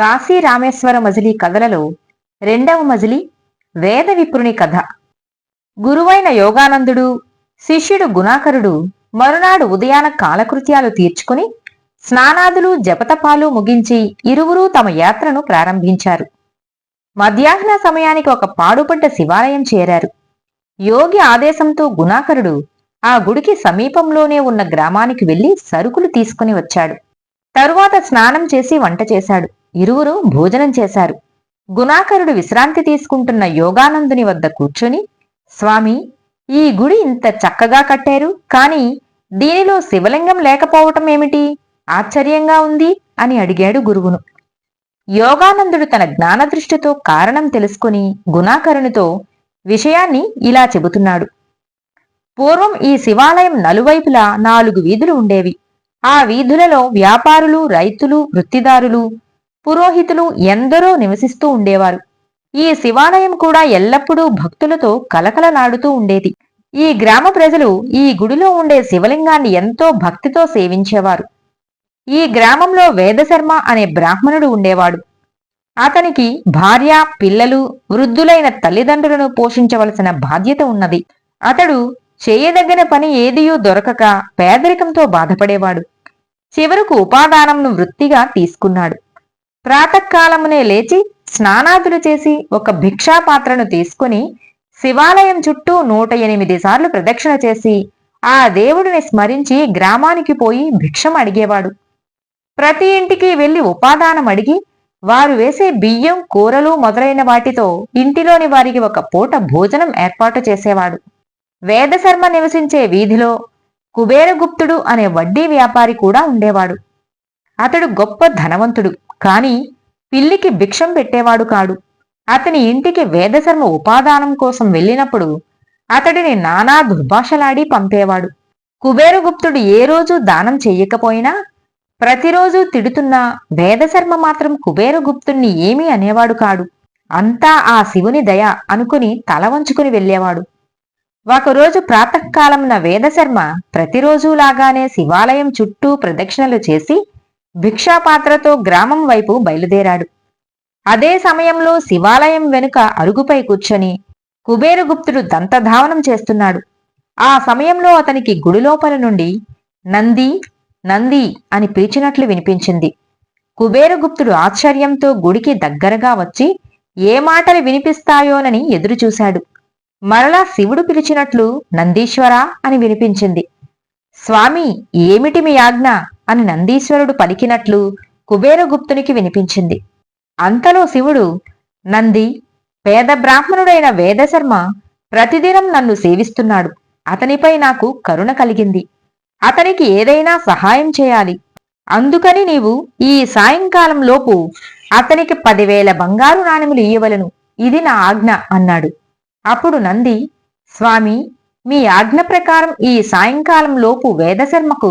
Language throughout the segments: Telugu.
కాశీ రామేశ్వర మజిలీ కథలలో రెండవ మజిలీ వేద విప్రుని కథ. గురువైన యోగానందుడు శిష్యుడు గుణాకరుడు మరునాడు ఉదయాన కాలకృత్యాలు తీర్చుకుని స్నానాదులు జపతపాలు ముగించి ఇరువురూ తమ యాత్రను ప్రారంభించారు. మధ్యాహ్న సమయానికి ఒక పాడుపడ్డ శివాలయం చేరారు. యోగి ఆదేశంతో గుణాకరుడు ఆ గుడికి సమీపంలోనే ఉన్న గ్రామానికి వెళ్ళి సరుకులు తీసుకుని వచ్చాడు. తరువాత స్నానం చేసి వంట చేశాడు. ఇరువురు భోజనం చేశారు. గుణాకరుడు విశ్రాంతి తీసుకుంటున్న యోగానందుని వద్ద కూర్చుని స్వామి ఈ గుడి ఇంత చక్కగా కట్టారు కాని దీనిలో శివలింగం లేకపోవటం ఏమిటి? ఆశ్చర్యంగా ఉంది అని అడిగాడు గురువును యోగానందుడు తన జ్ఞానదృష్టితో కారణం తెలుసుకుని గుణాకరునితో విషయాన్ని ఇలా చెబుతున్నాడు. పూర్వం ఈ శివాలయం నలువైపులా నాలుగు వీధులు ఉండేవి. ఆ వీధులలో వ్యాపారులు రైతులు వృత్తిదారులు పురోహితులు ఎందరో నివసిస్తూ ఉండేవారు. ఈ శివాలయం కూడా ఎల్లప్పుడూ భక్తులతో కలకలలాడుతూ ఉండేది. ఈ గ్రామ ప్రజలు ఈ గుడిలో ఉండే శివలింగాన్ని ఎంతో భక్తితో సేవించేవారు. ఈ గ్రామంలో వేదశర్మ అనే బ్రాహ్మణుడు ఉండేవాడు. అతనికి భార్య పిల్లలు వృద్ధులైన తల్లిదండ్రులను పోషించవలసిన బాధ్యత ఉన్నది. అతడు చేయదగిన పని ఏదియూ దొరకక పేదరికంతో బాధపడేవాడు. చివరకు ఉపాదానంను వృత్తిగా తీసుకున్నాడు. ప్రాతకాలమునే లేచి స్నానాదులు చేసి ఒక భిక్షాపాత్రను తీసుకుని శివాలయం చుట్టూ నూట ఎనిమిది సార్లు ప్రదక్షిణ చేసి ఆ దేవుడిని స్మరించి గ్రామానికి పోయి భిక్షం అడిగేవాడు. ప్రతి ఇంటికి వెళ్ళి ఉపాదానం అడిగి వారు వేసే బియ్యం కూరలు మొదలైన వాటితో ఇంటిలోని వారికి ఒక పూట భోజనం ఏర్పాటు చేసేవాడు. వేదశర్మ నివసించే వీధిలో కుబేరగుప్తుడు అనే వడ్డీ వ్యాపారి కూడా ఉండేవాడు. అతడు గొప్ప ధనవంతుడు. కాని పిల్లికి భిక్షం పెట్టేవాడు కాడు. అతని ఇంటికి వేదశర్మ ఉపాదానం కోసం వెళ్ళినప్పుడు అతడిని నానా దుర్భాషలాడి పంపేవాడు. కుబేరగుప్తుడు ఏ రోజు దానం చెయ్యకపోయినా ప్రతిరోజు తిడుతున్నా వేదశర్మ మాత్రం కుబేరగుప్తుణ్ణి ఏమీ అనేవాడు కాడు. అంతా ఆ శివుని దయ అనుకుని తల వంచుకుని వెళ్ళేవాడు. ఒకరోజు ప్రాతకాలంన వేదశర్మ ప్రతిరోజులాగానే శివాలయం చుట్టూ ప్రదక్షిణలు చేసి భిక్షాపాత్రతో గ్రామం వైపు బయలుదేరాడు. అదే సమయంలో శివాలయం వెనుక అరుగుపై కూర్చొని కుబేరగుప్తుడు దంతధావనం చేస్తున్నాడు. ఆ సమయంలో అతనికి గుడిలోపల నుండి నంది నంది అని పిలిచినట్లు వినిపించింది. కుబేరగుప్తుడు ఆశ్చర్యంతో గుడికి దగ్గరగా వచ్చి ఏ మాటలు వినిపిస్తాయోనని ఎదురుచూశాడు. మరలా శివుడు పిలిచినట్లు నందీశ్వరా అని వినిపించింది. స్వామి ఏమిటి మీ ఆజ్ఞ? అని నందీశ్వరుడు పలికినట్లు కుబేరగుప్తునికి వినిపించింది. అంతలో శివుడు నంది పేద బ్రాహ్మణుడైన వేదశర్మ ప్రతిదినం నన్ను సేవిస్తున్నాడు. అతనిపై నాకు కరుణ కలిగింది. అతనికి ఏదైనా సహాయం చేయాలి. అందుకని నీవు ఈ సాయంకాలం లోపు అతనికి పదివేల బంగారు నాణెములు ఇయ్యవలను. ఇది నా ఆజ్ఞ అన్నాడు. అప్పుడు నంది స్వామి మీ ఆజ్ఞ ప్రకారం ఈ సాయంకాలం లోపు వేదశర్మకు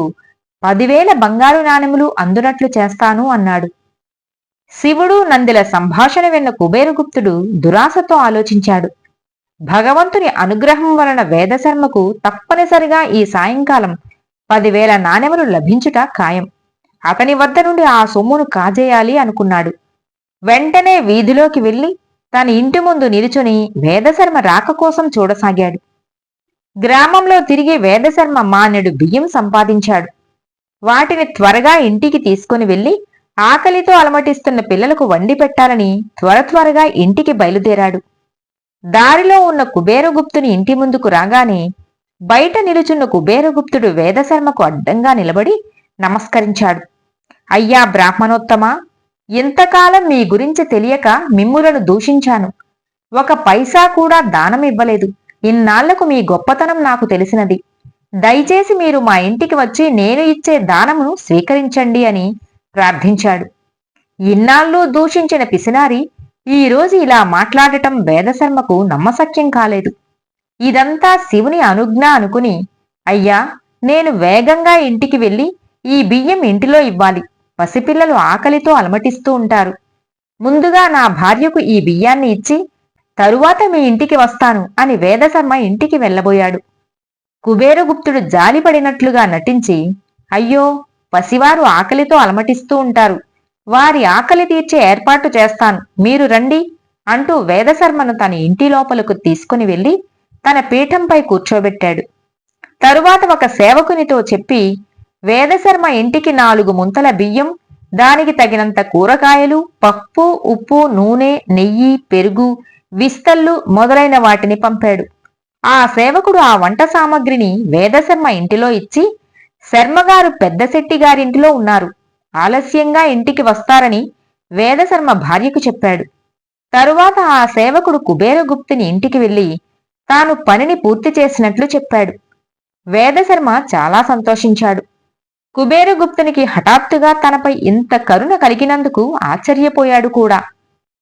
పదివేల బంగారు నాణెములు అందునట్లు చేస్తాను అన్నాడు. శివుడు నందిల సంభాషణ విన్న కుబేరగుప్తుడు దురాశతో ఆలోచించాడు. భగవంతుని అనుగ్రహం వలన వేదశర్మకు తప్పనిసరిగా ఈ సాయంకాలం పదివేల నాణెములు లభించుట ఖాయం. అతని వద్ద నుండి ఆ సొమ్మును కాజేయాలి అనుకున్నాడు. వెంటనే వీధిలోకి వెళ్ళి తన ఇంటి ముందు నిలుచుని వేదశర్మ రాక కోసం చూడసాగాడు. గ్రామంలో తిరిగి వేదశర్మ మానెడు బియ్యం సంపాదించాడు. వాటిని త్వరగా ఇంటికి తీసుకుని వెళ్ళి ఆకలితో అలమటిస్తున్న పిల్లలకు వండి పెట్టాలని త్వర త్వరగా ఇంటికి బయలుదేరాడు. దారిలో ఉన్న కుబేరగుప్తుని ఇంటి ముందుకు రాగానే బయట నిలుచున్న కుబేరగుప్తుడు వేదశర్మకు అడ్డంగా నిలబడి నమస్కరించాడు. అయ్యా బ్రాహ్మణోత్తమా ఇంతకాలం మీ గురించి తెలియక మిమ్ములను దూషించాను. ఒక పైసా కూడా దానం ఇవ్వలేదు ఇన్నాళ్ళకు మీ గొప్పతనం నాకు తెలిసినది. దయచేసి మీరు మా ఇంటికి వచ్చి నేను ఇచ్చే దానమును స్వీకరించండి అని ప్రార్థించాడు. ఇన్నాళ్ళు దూషించిన పిసినారి ఈ రోజు ఇలా మాట్లాడటం వేదశర్మకు నమ్మసక్యం కాలేదు. ఇదంతా శివుని అనుజ్ఞ అనుకుని అయ్యా నేను వేగంగా ఇంటికి వెళ్ళి ఈ బియ్యం ఇంటిలో ఇవ్వాలి. పసిపిల్లలు ఆకలితో అలమటిస్తూ ఉంటారు. ముందుగా నా భార్యకు ఈ బియ్యాన్ని ఇచ్చి తరువాత మీ ఇంటికి వస్తాను అని వేదశర్మ ఇంటికి వెళ్ళబోయాడు. కుబేరగుప్తుడు జాలిపడినట్లుగా నటించి అయ్యో పసివారు ఆకలితో అలమటిస్తూ ఉంటారు. వారి ఆకలి తీర్చే ఏర్పాటు చేస్తాను. మీరు రండి అంటూ వేదశర్మను తన ఇంటి లోపలకు తీసుకుని వెళ్ళి తన పీఠంపై కూర్చోబెట్టాడు. తరువాత ఒక సేవకునితో చెప్పి వేదశర్మ ఇంటికి నాలుగు ముంతల బియ్యం దానికి తగినంత కూరగాయలు పప్పు ఉప్పు నూనె నెయ్యి పెరుగు విస్తళ్ళు మొదలైన వాటిని పంపాడు. ఆ సేవకుడు ఆ వంట సామగ్రిని వేదశర్మ ఇంటిలో ఇచ్చి శర్మగారు పెద్ద శెట్టి గారింటిలో ఉన్నారు. ఆలస్యంగా ఇంటికి వస్తారని వేదశర్మ భార్యకు చెప్పాడు. తరువాత ఆ సేవకుడు కుబేరగుప్తుని ఇంటికి వెళ్ళి తాను పనిని పూర్తి చేసినట్లు చెప్పాడు. వేదశర్మ చాలా సంతోషించాడు. కుబేరగుప్తునికి హఠాత్తుగా తనపై ఇంత కరుణ కలిగినందుకు ఆశ్చర్యపోయాడు కూడా.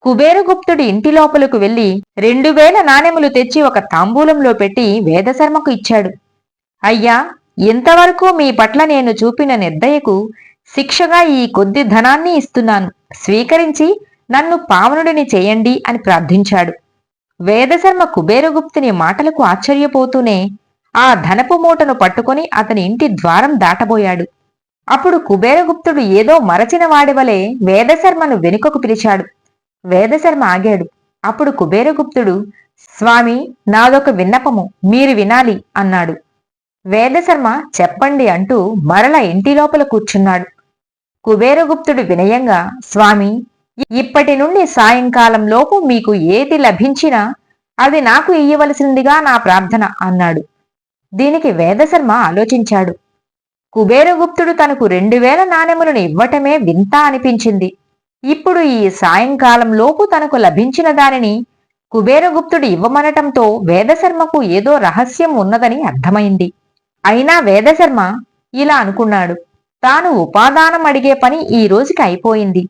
కుబేరగుప్తుడి ఇంటి లోపలకు వెళ్ళి రెండు వేల నాణెములు తెచ్చి ఒక తాంబూలంలో పెట్టి వేదశర్మకు ఇచ్చాడు. అయ్యా ఇంతవరకు మీ పట్ల నేను చూపిన నిర్దయకు శిక్షగా ఈ కొద్ది ధనాన్ని ఇస్తున్నాను. స్వీకరించి నన్ను పావనుడిని చేయండి అని ప్రార్థించాడు. వేదశర్మ కుబేరగుప్తుని మాటలకు ఆశ్చర్యపోతూనే ఆ ధనపు మూటను పట్టుకుని అతని ఇంటి ద్వారం దాటబోయాడు. అప్పుడు కుబేరగుప్తుడు ఏదో మరచిన వాడివలే వేదశర్మను వెనుకకు పిలిచాడు. వేదశర్మ ఆగాడు. అప్పుడు కుబేరగుప్తుడు స్వామి నాదొక విన్నపము మీరు వినాలి అన్నాడు. వేదశర్మ చెప్పండి అంటూ మరల ఇంటి లోపల కూర్చున్నాడు. కుబేరగుప్తుడు వినయంగా స్వామి ఇప్పటి నుండి సాయంకాలం లోపు మీకు ఏది లభించినా అది నాకు ఇయ్యవలసిందిగా నా ప్రార్థన అన్నాడు. దీనికి వేదశర్మ ఆలోచించాడు. కుబేరగుప్తుడు తనకు రెండు వేల నాణెములను ఇవ్వటమే వింత అనిపించింది. ఇప్పుడు ఈ సాయంకాలంలోపు తనకు లభించిన దానిని కుబేరగుప్తుడు ఇవ్వమనటంతో వేదశర్మకు ఏదో రహస్యం ఉన్నదని అర్థమైంది. అయినా వేదశర్మ ఇలా అనుకున్నాడు. తాను ఉపాదానం అడిగే పని ఈ రోజుకి అయిపోయింది.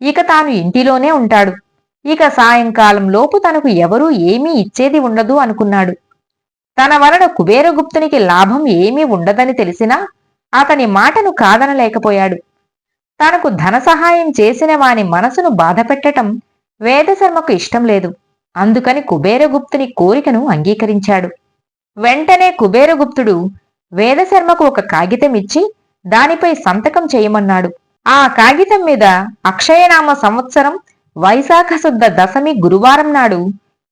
ఇక తాను ఇంటిలోనే ఉంటాడు. ఇక సాయంకాలం లోపు తనకు ఎవరూ ఏమీ ఇచ్చేది ఉండదు అనుకున్నాడు. తన వలన కుబేరగుప్తునికి లాభం ఏమీ ఉండదని తెలిసినా అతని మాటను కాదనలేకపోయాడు. తనకు ధన సహాయం చేసిన వాని మనసును బాధపెట్టటం వేదశర్మకు ఇష్టం లేదు. అందుకని కుబేరగుప్తుని కోరికను అంగీకరించాడు. వెంటనే కుబేరగుప్తుడు వేదశర్మకు ఒక కాగితం ఇచ్చి దానిపై సంతకం చేయమన్నాడు. ఆ కాగితం మీద అక్షయనామ సంవత్సరం వైశాఖ శుద్ధ దశమి గురువారం నాడు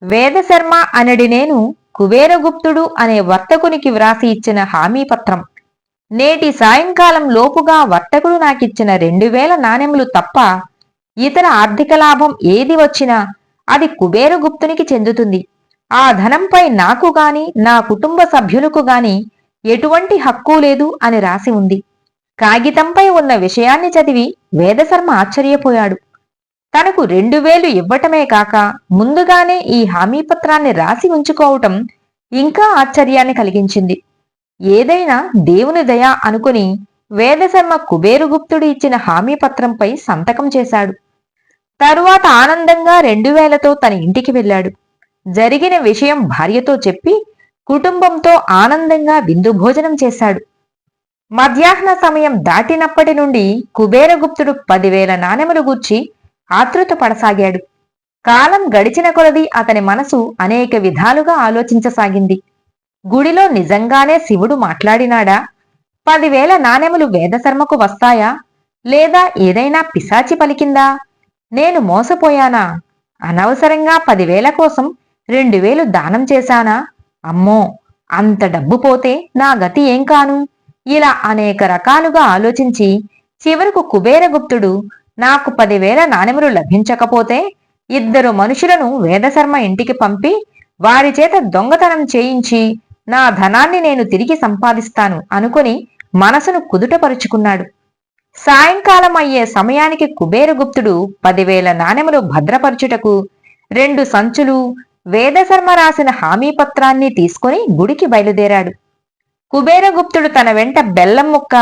వేదశర్మ అనడి నేను కుబేరగుప్తుడు అనే వర్తకునికి వ్రాసి ఇచ్చిన హామీ పత్రం నేటి సాయంకాలం లోపుగా వర్తకుడు నాకిచ్చిన రెండు వేల నాణెములు తప్ప ఇతర ఆర్థిక లాభం ఏది వచ్చినా అది కుబేరగుప్తునికి చెందుతుంది. ఆ ధనంపై నాకు గాని నా కుటుంబ సభ్యులకు గాని ఎటువంటి హక్కు లేదు అని రాసి ఉంది. కాగితంపై ఉన్న విషయాన్ని చదివి వేదశర్మ ఆశ్చర్యపోయాడు. తనకు రెండు వేలు ఇవ్వటమే కాక ముందుగానే ఈ హామీ పత్రాన్ని రాసి ఉంచుకోవటం ఇంకా ఆశ్చర్యాన్ని కలిగించింది. ఏదైనా దేవుని దయ అనుకుని వేదశర్మ కుబేరుగుప్తుడు ఇచ్చిన హామీ పత్రంపై సంతకం చేశాడు. తరువాత ఆనందంగా రెండు వేలతో తన ఇంటికి వెళ్ళాడు. జరిగిన విషయం భార్యతో చెప్పి కుటుంబంతో ఆనందంగా విందు భోజనం చేశాడు. మధ్యాహ్న సమయం దాటినప్పటి నుండి కుబేరగుప్తుడు పదివేల నాణెములు గూర్చి ఆతృత పడసాగాడు. కాలం గడిచిన కొలది అతని మనసు అనేక విధాలుగా ఆలోచించసాగింది. గుడిలో నిజంగానే శివుడు మాట్లాడినాడా? పదివేల నాణెములు వేదశర్మకు వస్తాయా? లేదా ఏదైనా పిశాచి పలికిందా? నేను మోసపోయానా? అనవసరంగా పదివేల కోసం రెండు వేలు దానం చేశానా? అమ్మో అంత డబ్బు పోతే నా గతి ఏం కాను? ఇలా అనేక రకాలుగా ఆలోచించి చివరకు కుబేరగుప్తుడు నాకు పదివేల నాణెములు లభించకపోతే ఇద్దరు మనుషులను వేదశర్మ ఇంటికి పంపి వారి చేత దొంగతనం చేయించి నా ధనాన్ని నేను తిరిగి సంపాదిస్తాను అనుకుని మనసును కుదుటపరుచుకున్నాడు. సాయంకాలం అయ్యే సమయానికి కుబేరగుప్తుడు పదివేల నాణెములు భద్రపరచుటకు రెండు సంచులు వేదశర్మ రాసిన హామీ పత్రాన్ని తీసుకుని గుడికి బయలుదేరాడు. కుబేరగుప్తుడు తన వెంట బెల్లం ముక్క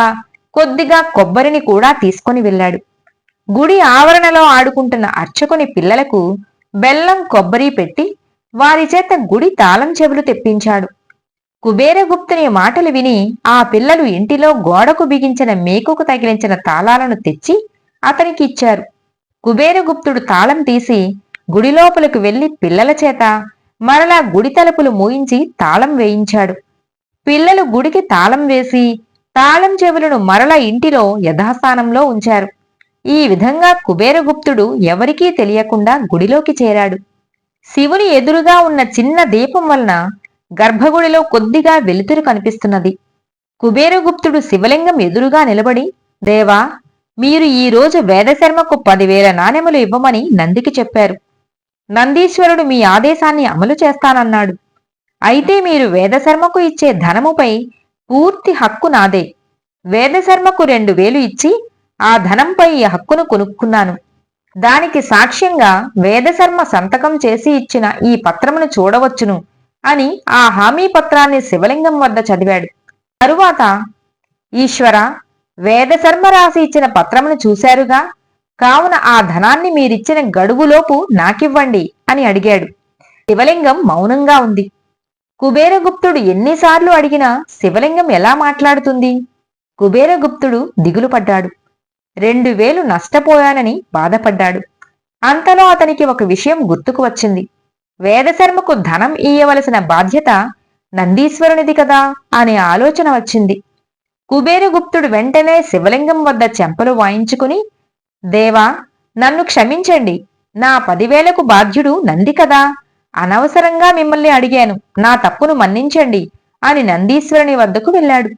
కొద్దిగా కొబ్బరిని కూడా తీసుకుని వెళ్ళాడు. గుడి ఆవరణలో ఆడుకుంటున్న అర్చకుని పిల్లలకు బెల్లం కొబ్బరి పెట్టి వారి చేత గుడి తాళం చెవులు తెప్పించాడు. కుబేరగుప్తుని మాటలు విని ఆ పిల్లలు ఇంటిలో గోడకు బిగించిన మేకుకు తగిలించిన తాళాలను తెచ్చి అతనికి ఇచ్చారు కుబేరగుప్తుడు తాళం తీసి గుడిలోపలకు వెళ్ళి పిల్లల చేత మరలా గుడి తలుపులు మూయించి తాళం వేయించాడు. పిల్లలు గుడికి తాళం వేసి తాళం చెవులను మరల ఇంటిలో యథాస్థానంలో ఉంచారు. ఈ విధంగా కుబేరగుప్తుడు ఎవరికీ తెలియకుండా గుడిలోకి చేరాడు. శివుని ఎదురుగా ఉన్న చిన్న దీపం వలన గర్భగుడిలో కొద్దిగా వెలుతురు కనిపిస్తున్నది. కుబేరగుప్తుడు శివలింగం ఎదురుగా నిలబడి దేవా మీరు ఈ రోజు వేదశర్మకు పదివేల నాణెములు ఇవ్వమని నందికి చెప్పారు. నందీశ్వరుడు మీ ఆదేశాన్ని అమలు చేస్తానన్నాడు. అయితే మీరు వేదశర్మకు ఇచ్చే ధనముపై పూర్తి హక్కు నాదే. వేదశర్మకు రెండు వేలు ఇచ్చి ఆ ధనంపై ఈ హక్కును కొనుక్కున్నాను. దానికి సాక్ష్యంగా వేదశర్మ సంతకం చేసి ఇచ్చిన ఈ పత్రమును చూడవచ్చును. అని ఆ హామీ పత్రాన్ని శివలింగం వద్ద చదివాడు. తరువాత ఈశ్వర వేదశర్మ రాసి ఇచ్చిన పత్రమును చూశారుగా. కావున ఆ ధనాన్ని మీరిచ్చిన గడువులోపు నాకివ్వండి అని అడిగాడు. శివలింగం మౌనంగా ఉంది. కుబేరగుప్తుడు ఎన్నిసార్లు అడిగినా శివలింగం ఎలా మాట్లాడుతుంది? కుబేరగుప్తుడు దిగులు పడ్డాడు. రెండు వేలు నష్టపోయానని బాధపడ్డాడు. అంతలో అతనికి ఒక విషయం గుర్తుకు వచ్చింది. వేదశర్మకు ధనం ఇయ్యవలసిన బాధ్యత నందీశ్వరునిది కదా అనే ఆలోచన వచ్చింది. కుబేరగుప్తుడు వెంటనే శివలింగం వద్ద చెంపలు వాయించుకుని దేవా నన్ను క్షమించండి. నా పదివేలకు బాధ్యుడు నంది కదా. అనవసరంగా మిమ్మల్ని అడిగాను. నా తప్పును మన్నించండి అని నందీశ్వరుని వద్దకు వెళ్ళాడు.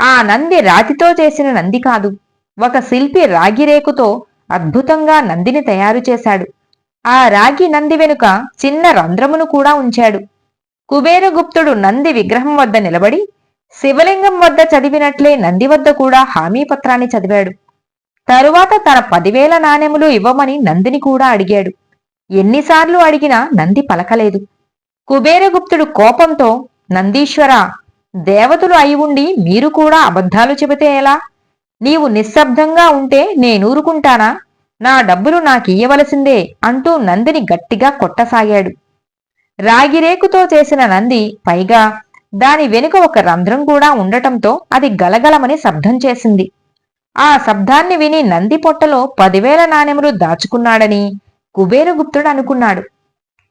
ఆ నంది రాతితో చేసిన నంది కాదు. ఒక శిల్పి రాగిరేకుతో అద్భుతంగా నందిని తయారు చేశాడు. ఆ రాగి నంది వెనుక చిన్న రంధ్రమును కూడా ఉంచాడు. కుబేరగుప్తుడు నంది విగ్రహం వద్ద నిలబడి శివలింగం వద్ద చదివినట్లే నంది వద్ద కూడా హామీ పత్రాన్ని చదివాడు. తరువాత తన పదివేల నాణెములు ఇవ్వమని నందిని కూడా అడిగాడు. ఎన్నిసార్లు అడిగినా నంది పలకలేదు. కుబేరగుప్తుడు కోపంతో నందీశ్వర దేవతలు అయి ఉండి మీరు కూడా అబద్ధాలు చెబితే ఎలా? నీవు నిశ్శబ్దంగా ఉంటే నేనూరుకుంటానా నా డబ్బులు నాకియ్యవలసిందే అంటూ నందిని గట్టిగా కొట్టసాగాడు. రాగిరేకుతో చేసిన నంది పైగా దాని వెనుక ఒక రంధ్రం కూడా ఉండటంతో అది గలగలమని శబ్దం చేసింది. ఆ శబ్దాన్ని విని నంది పొట్టలో పదివేల నాణెములు దాచుకున్నాడని కుబేరగుప్తుడు అనుకున్నాడు.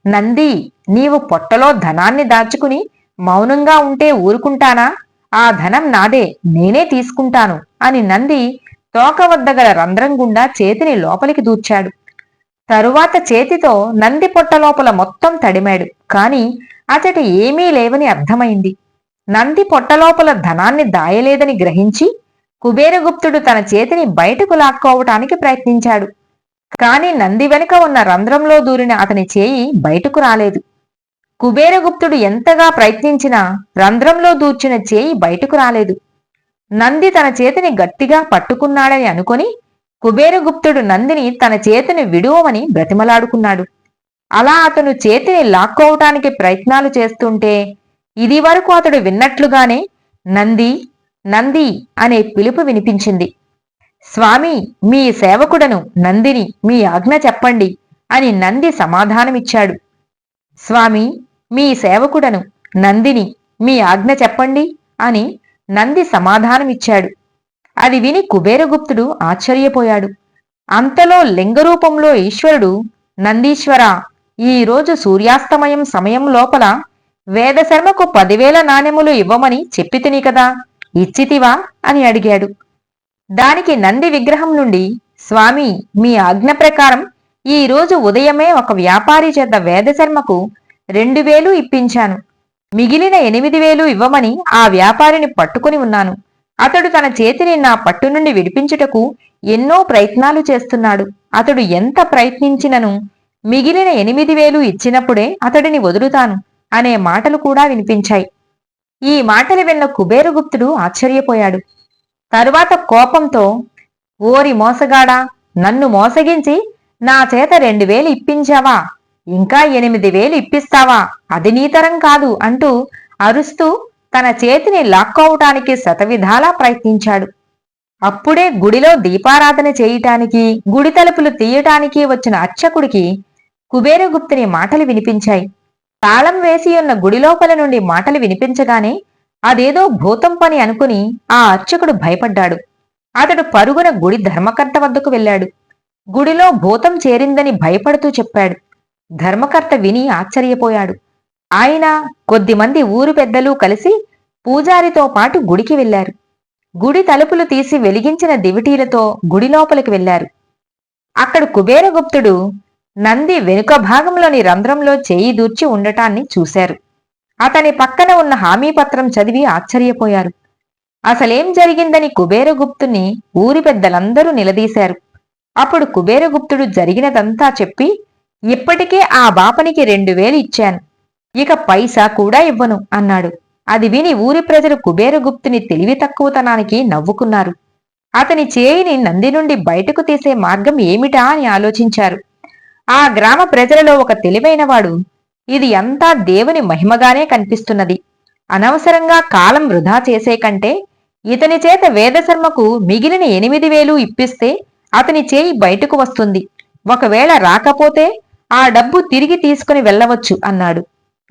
నంది నీవు పొట్టలో ధనాన్ని దాచుకుని మౌనంగా ఉంటే ఊరుకుంటానా? ఆ ధనం నాదే నేనే తీసుకుంటాను అని నంది తోక వద్ద గల రంధ్రం గుండా చేతిని లోపలికి దూర్చాడు. తరువాత చేతితో నంది పొట్ట లోపల మొత్తం తడిమాడు. కాని అతడి ఏమీ లేవని అర్థమైంది. నంది పొట్టలోపల ధనాన్ని దాయలేదని గ్రహించి కుబేరగుప్తుడు తన చేతిని బయటకు లాక్కోవటానికి ప్రయత్నించాడు. కాని నంది వెనుక ఉన్న రంధ్రంలో దూరిన అతని చేయి బయటకు రాలేదు. కుబేరగుప్తుడు ఎంతగా ప్రయత్నించినా రంధ్రంలో దూర్చిన చేయి బయటకు రాలేదు. నంది తన చేతిని గట్టిగా పట్టుకున్నాడని అనుకొని కుబేరగుప్తుడు నందిని తన చేతిని విడువమని బ్రతిమలాడుకున్నాడు. అలా అతను చేతిని లాక్కోవటానికి ప్రయత్నాలు చేస్తుంటే ఇది వరకు అతడు విన్నట్లుగానే నంది నంది అనే పిలుపు వినిపించింది. స్వామి మీ సేవకుడను నందిని మీ ఆజ్ఞ చెప్పండి అని నంది సమాధానమిచ్చాడు. స్వామి మీ సేవకుడను నందిని మీ ఆజ్ఞ చెప్పండి అని నంది సమాధానమిచ్చాడు. అది విని కుబేరగుప్తుడు ఆశ్చర్యపోయాడు. అంతలో లింగరూపంలో ఈశ్వరుడు నందీశ్వర ఈరోజు సూర్యాస్తమయం సమయం లోపల వేదశర్మకు పదివేల నాణెములు ఇవ్వమని చెప్పితిని కదా ఇచ్చితివా? అని అడిగాడు. దానికి నంది విగ్రహం నుండి స్వామి మీ ఆజ్ఞ ప్రకారం ఈరోజు ఉదయమే ఒక వ్యాపారి చేత వేదశర్మకు రెండు వేలు ఇప్పించాను. మిగిలిన ఎనిమిది వేలు ఇవ్వమని ఆ వ్యాపారిని పట్టుకుని ఉన్నాను. అతడు తన చేతిని నా పట్టు నుండి విడిపించుటకు ఎన్నో ప్రయత్నాలు చేస్తున్నాడు. అతడు ఎంత ప్రయత్నించినను? మిగిలిన ఎనిమిది వేలు ఇచ్చినప్పుడే అతడిని వదులుతాను అనే మాటలు కూడా వినిపించాయి. ఈ మాటలు విన్న కుబేరగుప్తుడు ఆశ్చర్యపోయాడు. తరువాత కోపంతో ఓరి మోసగాడా నన్ను మోసగించి నా చేత రెండు వేలు ఇప్పించావా? ఇంకా ఎనిమిది వేలు ఇప్పిస్తావా? అది నీతరం కాదు అంటూ అరుస్తూ తన చేతిని లాక్కోవటానికి శతవిధాలా ప్రయత్నించాడు. అప్పుడే గుడిలో దీపారాధన చేయటానికి గుడి తలుపులు తీయటానికి వచ్చిన అర్చకుడికి కుబేరగుప్తుని మాటలు వినిపించాయి. తాళం వేసి ఉన్న గుడి లోపల నుండి మాటలు వినిపించగానే అదేదో భూతం పని అనుకుని ఆ అర్చకుడు భయపడ్డాడు. అతడు పరుగున గుడి ధర్మకర్త వద్దకు వెళ్ళాడు. గుడిలో భూతం చేరిందని భయపడుతూ చెప్పాడు. ధర్మకర్త విని ఆశ్చర్యపోయాడు. ఆయన కొద్దిమంది ఊరు పెద్దలు కలిసి పూజారితో పాటు గుడికి వెళ్ళారు గుడి తలుపులు తీసి వెలిగించిన దివిటీలతో గుడి లోపలికి వెళ్ళారు అక్కడ కుబేరగుప్తుడు నంది వెనుక భాగంలోని రంధ్రంలో చేయి దూర్చి ఉండటాన్ని చూశారు. అతని పక్కన ఉన్న హామీపత్రం చదివి ఆశ్చర్యపోయారు. అసలేం జరిగిందని కుబేరగుప్తుని ఊరి పెద్దలందరూ నిలదీశారు. అప్పుడు కుబేరగుప్తుడు జరిగినదంతా చెప్పి ఇప్పటికే ఆ బాపనికి రెండు వేలు ఇచ్చాను. ఇక పైసా కూడా ఇవ్వను అన్నాడు. అది విని ఊరి ప్రజలు కుబేరగుప్తుని తెలివి తక్కువతనానికి నవ్వుకున్నారు. అతని చేయిని నంది నుండి బయటకు తీసే మార్గం ఏమిటా అని ఆలోచించారు. ఆ గ్రామ ప్రజలలో ఒక తెలివైనవాడు ఇది అంతా దేవుని మహిమగానే కనిపిస్తున్నది. అనవసరంగా కాలం వృధా చేసే కంటే ఇతని చేత వేదశర్మకు మిగిలిన ఎనిమిది వేలు ఇప్పిస్తే అతని చేయి బయటకు వస్తుంది. ఒకవేళ రాకపోతే ఆ డబ్బు తిరిగి తీసుకుని వెళ్ళవచ్చు అన్నాడు.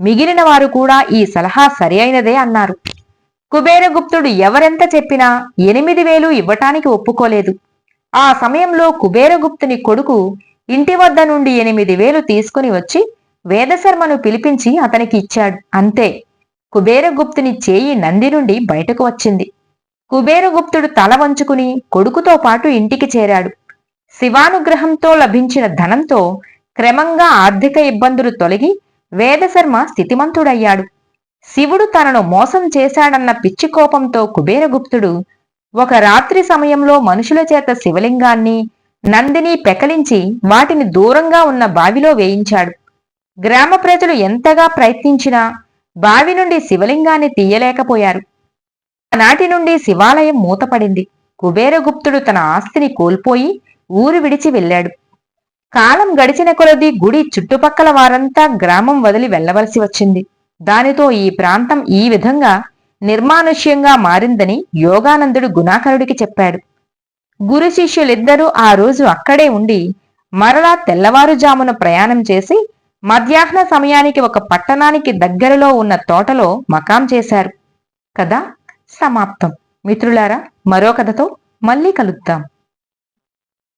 మిగిలిన వారు కూడా ఈ సలహా సరి అయినదే అన్నారు. కుబేరగుప్తుడు ఎవరెంత చెప్పినా ఎనిమిది వేలు ఇవ్వటానికి ఒప్పుకోలేదు. ఆ సమయంలో కుబేరగుప్తుని కొడుకు ఇంటి వద్ద నుండి ఎనిమిది వేలు తీసుకుని వచ్చి వేదశర్మను పిలిపించి అతనికి ఇచ్చాడు. అంతే. కుబేరగుప్తుని చేయి నంది నుండి బయటకు వచ్చింది. కుబేరగుప్తుడు తల వంచుకుని కొడుకుతో పాటు ఇంటికి చేరాడు. శివానుగ్రహంతో లభించిన ధనంతో క్రమంగా ఆర్థిక ఇబ్బందులు తొలగి వేదశర్మ స్థితిమంతుడయ్యాడు. శివుడు తనను మోసం చేశాడన్న పిచ్చి కోపంతో కుబేరగుప్తుడు ఒక రాత్రి సమయంలో మనుషుల చేత శివలింగాన్ని నందిని పెకలించి వాటిని దూరంగా ఉన్న బావిలో వేయించాడు. గ్రామ ప్రజలు ఎంతగా ప్రయత్నించినా బావి నుండి శివలింగాన్ని తీయలేకపోయారు. నాటి నుండి శివాలయం మూతపడింది. కుబేరగుప్తుడు తన ఆస్తిని కోల్పోయి ఊరు విడిచి వెళ్ళాడు. కాలం గడిచిన కొలది గుడి చుట్టుపక్కల వారంతా గ్రామం వదిలి వెళ్ళవలసి వచ్చింది. దానితో ఈ ప్రాంతం ఈ విధంగా నిర్మానుష్యంగా మారిందని యోగానందుడు గుణాకరుడికి చెప్పాడు. గురు శిష్యులిద్దరూ ఆ రోజు అక్కడే ఉండి మరలా తెల్లవారుజామున ప్రయాణం చేసి మధ్యాహ్న సమయానికి ఒక పట్టణానికి దగ్గరలో ఉన్న తోటలో మకాం చేశారు. కదా సమాప్తం. మిత్రులారా మరో కథతో మళ్ళీ కలుద్దాం.